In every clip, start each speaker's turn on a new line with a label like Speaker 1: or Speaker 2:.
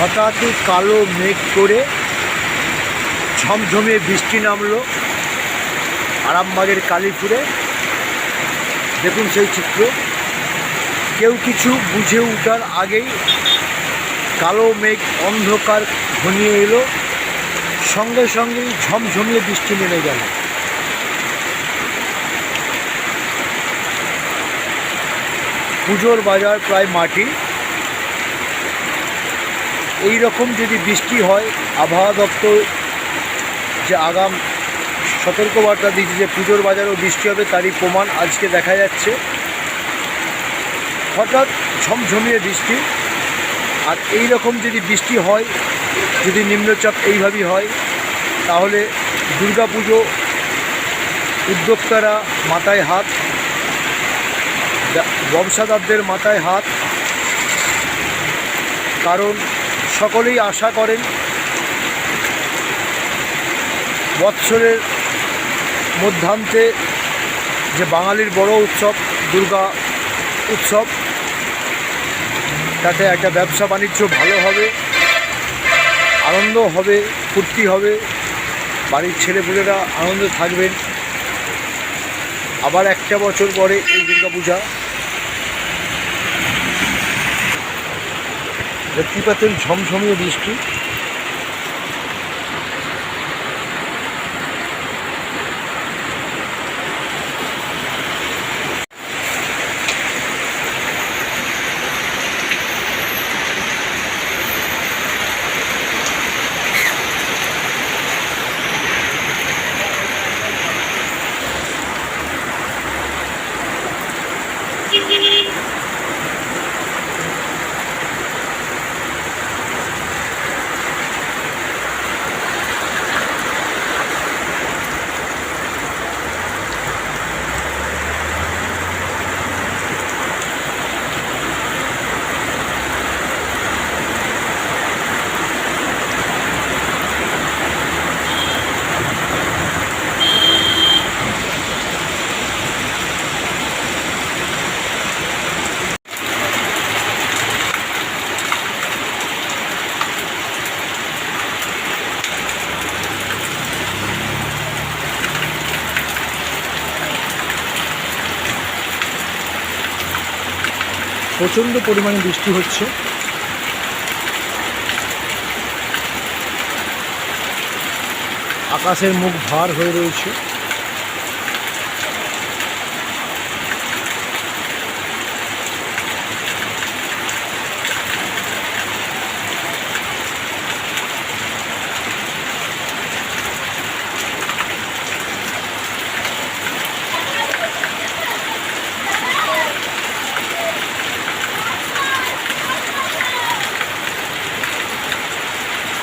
Speaker 1: হঠাৎই কালো মেঘ করে ঝমঝমিয়ে বৃষ্টি নামলো আরামবাগের কালীপুরে। দেখুন সেই চিত্র। কেউ কিছু বুঝে ওঠার আগেই কালো মেঘ অন্ধকার ঘনিয়ে এলো। সঙ্গে সঙ্গেই ঝমঝমিয়ে বৃষ্টি নেমে গেল। পুজোর বাজার প্রায় মাটি। এই রকম যদি বৃষ্টি হয়, আবহাওয়া দপ্তর যে আগাম সতর্কবার্তা দিচ্ছে যে পুজোর বাজারেও বৃষ্টি হবে তারই প্রমাণ আজকে দেখা যাচ্ছে। হঠাৎ ঝমঝমিয়ে বৃষ্টি আর এই রকম যদি বৃষ্টি হয়, যদি নিম্নচাপ এইভাবেই হয়, তাহলে দুর্গাপুজো উদ্যোক্তারা মাথায় হাত ব্যবসাদারদের মাথায় হাত। কারণ সকলেই আশা করেন বৎসরের মধ্যান্তে যে বাঙালির বড় উৎসব, দুর্গা উৎসব, তাতে একটা ব্যবসা বাণিজ্য ভালো হবে, আনন্দ হবে, ফুর্তি হবে, বাড়ির ছেলেপুলেরা আনন্দে থাকবেন। আবার একটা বছর পরে এই দুর্গাপূজা। দেখতে পাচ্ছেন ঝমঝমিয়ে বৃষ্টি। প্রচণ্ড পরিমাণে বৃষ্টি হচ্ছে। আকাশের মুখ ভার হয়ে রয়েছে।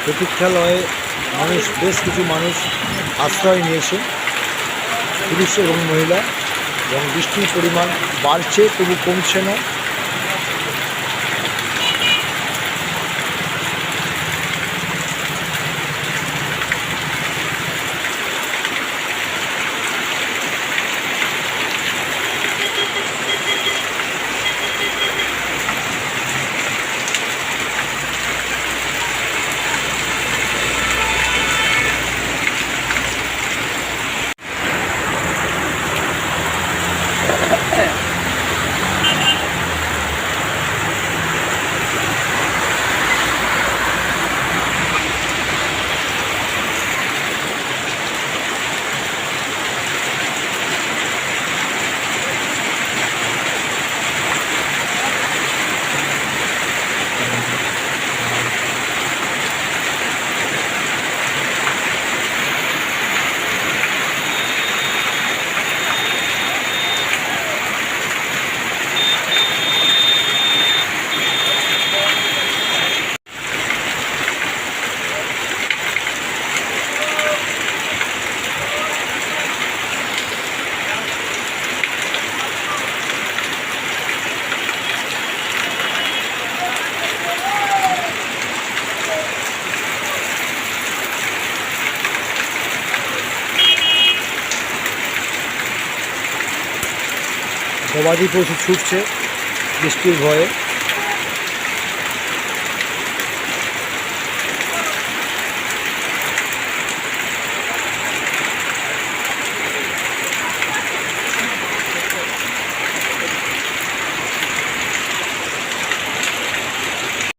Speaker 1: প্রতীক্ষালয়ে মানুষ, বেশ কিছু মানুষ আশ্রয় নিয়েছে, পুরুষ এবং মহিলা, এবং বৃষ্টির পরিমাণ বাড়ছে, তবু কমছে না। গবাদি পশু ছুটছে বৃষ্টির ভয়ে।